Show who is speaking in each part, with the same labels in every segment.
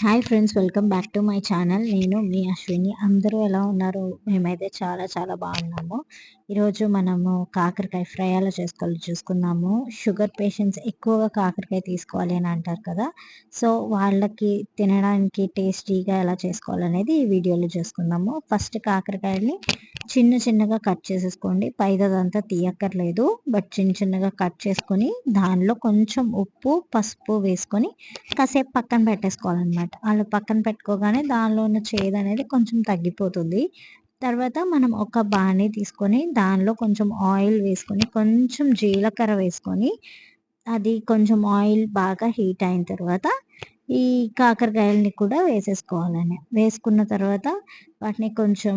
Speaker 1: Hi friends welcome back to my channel నేను మీ అశ్విని. అందరూ ఎలా ఉన్నారు? మేమైతే చాలా చాలా బాగున్నాము. ఈరోజు మనము కాకరకాయ ఫ్రై అలా చేసుకోవాలి చూసుకుందాము. షుగర్ పేషెంట్స్ ఎక్కువగా కాకరకాయ తీసుకోవాలి అని అంటారు కదా. సో వాళ్ళకి తినడానికి టేస్టీగా ఎలా చేసుకోవాలనేది ఈ వీడియోలో చూసుకుందాము. ఫస్ట్ కాకరకాయని చిన్న చిన్నగా కట్ చేసేసుకోండి. పైదదంతా తీయక్కర్లేదు. బట్ చిన్న చిన్నగా కట్ చేసుకొని దానిలో కొంచెం ఉప్పు పసుపు వేసుకొని కాసేపు పక్కన పెట్టేసుకోవాలన్నమాట. అలా పక్కన పెట్టుకోగానే దానిలో ఉన్న చేదు అనేది కొంచెం తగ్గిపోతుంది. తర్వాత మనం ఒక బాణీ తీసుకొని దానిలో కొంచెం ఆయిల్ వేసుకొని కొంచెం జీలకర్ర వేసుకొని అది కొంచెం ఆయిల్ బాగా హీట్ అయిన తర్వాత ఈ కాకరకాయలని కూడా వేసేసుకోవాలని. వేసుకున్న తర్వాత వాటిని కొంచెం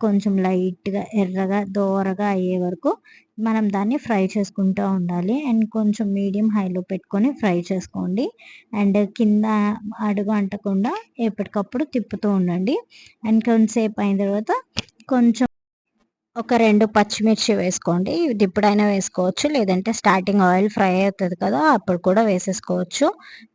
Speaker 1: కొంచెం లైట్గా ఎర్రగా దోరగా అయ్యే వరకు మనం దాన్ని ఫ్రై చేసుకుంటూ ఉండాలి. అండ్ కొంచెం మీడియం హైలో పెట్టుకొని ఫ్రై చేసుకోండి. అండ్ కింద అడుగు అంటకుండా ఎప్పటికప్పుడు తిప్పుతూ ఉండండి. అండ్ కొంతసేపు అయిన తర్వాత కొంచెం ఒక రెండు పచ్చిమిర్చి వేసుకోండి. దిప్పుడైనా వేసుకోవచ్చు. లేదంటే స్టార్టింగ్ ఆయిల్ ఫ్రై అవుతుంది కదా అప్పుడు కూడా వేసేసుకోవచ్చు.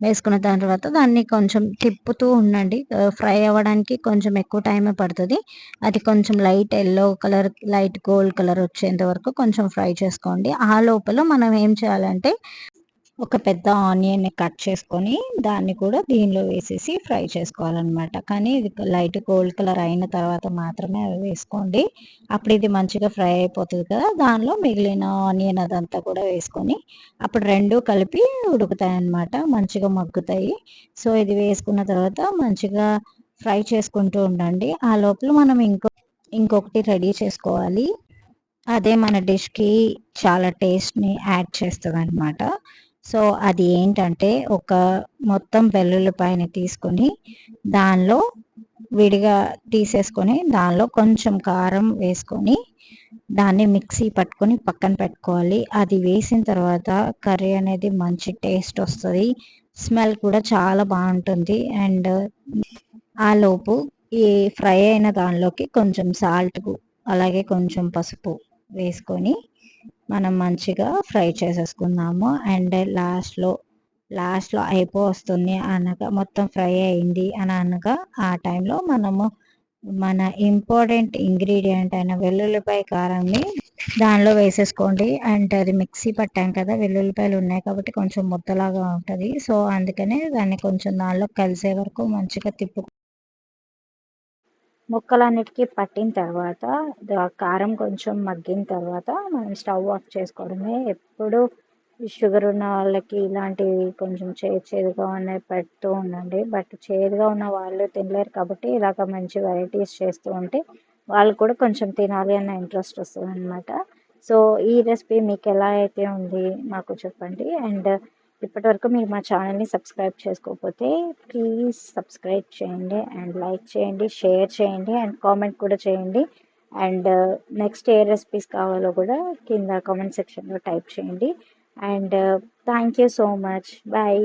Speaker 1: వేసుకున్న తర్వాత దాన్ని కొంచెం తిప్పుతూ ఉండండి. ఫ్రై అవ్వడానికి కొంచెం ఎక్కువ టైం పడుతుంది. అది కొంచెం light yellow colour light gold colour వచ్చేంత వరకు కొంచెం ఫ్రై చేసుకోండి. ఆ లోపల మనం ఏం చేయాలంటే ఒక పెద్ద ఆనియన్ని కట్ చేసుకొని దాన్ని కూడా దీనిలో వేసేసి ఫ్రై చేసుకోవాలన్నమాట. కానీ ఇది లైట్ గోల్డ్ కలర్ అయిన తర్వాత మాత్రమే అవి వేసుకోండి. అప్పుడు ఇది మంచిగా ఫ్రై అయిపోతుంది కదా దానిలో మిగిలిన ఆనియన్ అదంతా కూడా వేసుకొని అప్పుడు రెండు కలిపి ఉడుకుతాయి అన్నమాట మంచిగా మగ్గుతాయి. సో ఇది వేసుకున్న తర్వాత మంచిగా ఫ్రై చేసుకుంటూ ఉండండి. ఆ లోపల మనం ఇంకో ఇంకొకటి రెడీ చేసుకోవాలి. అదే మన డిష్కి చాలా టేస్ట్ని యాడ్ చేస్తుంది అనమాట సో అది ఏంటంటే ఒక మొత్తం వెల్లుల్లిపాయని తీసుకొని దానిలో విడిగా తీసేసుకొని దానిలో కొంచెం కారం వేసుకొని దాన్ని మిక్సీ పట్టుకొని పక్కన పెట్టుకోవాలి. అది వేసిన తర్వాత కర్రీ అనేది మంచి టేస్ట్ వస్తుంది. స్మెల్ కూడా చాలా బాగుంటుంది. అండ్ ఆ లోపు ఈ ఫ్రై అయిన దానిలోకి కొంచెం సాల్ట్ అలాగే కొంచెం పసుపు వేసుకొని మనం మంచిగా ఫ్రై చేసేసుకుందాము. అండ్ లాస్ట్లో లాస్ట్లో అయిపో వస్తుంది అనగా మొత్తం ఫ్రై అయింది అని అనగా ఆ టైంలో మనము మన ఇంపార్టెంట్ ఇంగ్రీడియంట్ అయిన వెల్లుల్లిపాయ కారాన్ని దానిలో వేసేసుకోండి. అండ్ అది మిక్సీ పట్టాం కదా వెల్లుల్లిపాయలు ఉన్నాయి కాబట్టి కొంచెం ముద్దలాగా ఉంటుంది. సో అందుకనే దాన్ని కొంచెం దానిలో కలిసే వరకు మంచిగా తిప్పు ముక్కలన్నిటికీ పట్టిన తర్వాత కారం కొంచెం మగ్గిన తర్వాత మనం స్టవ్ ఆఫ్ చేసుకోవడమే. ఎప్పుడు షుగర్ ఉన్న వాళ్ళకి ఇలాంటివి కొంచెం చేదు చేదుగా ఉన్నాయి పెడుతూ ఉండండి. బట్ చేదుగా ఉన్న వాళ్ళు తినలేరు కాబట్టి ఇలాగ మంచి వెరైటీస్ చేస్తూ ఉంటే వాళ్ళు కూడా కొంచెం తినాలి అన్న ఇంట్రెస్ట్ వస్తుంది అనమాట సో ఈ రెసిపీ మీకు ఎలా అయితే ఉంది మాకు చెప్పండి. అండ్ ఇప్పటివరకు మీరు మా ఛానల్ని సబ్స్క్రైబ్ చేసుకోకపోతే ప్లీజ్ సబ్స్క్రైబ్ చేయండి అండ్ లైక్ చేయండి షేర్ చేయండి అండ్ కామెంట్ కూడా చేయండి. అండ్ uh, నెక్స్ట్ ఏ రెసిపీస్ కావాలో కూడా కింద కామెంట్ సెక్షన్లో టైప్ చేయండి. And thank you so much bye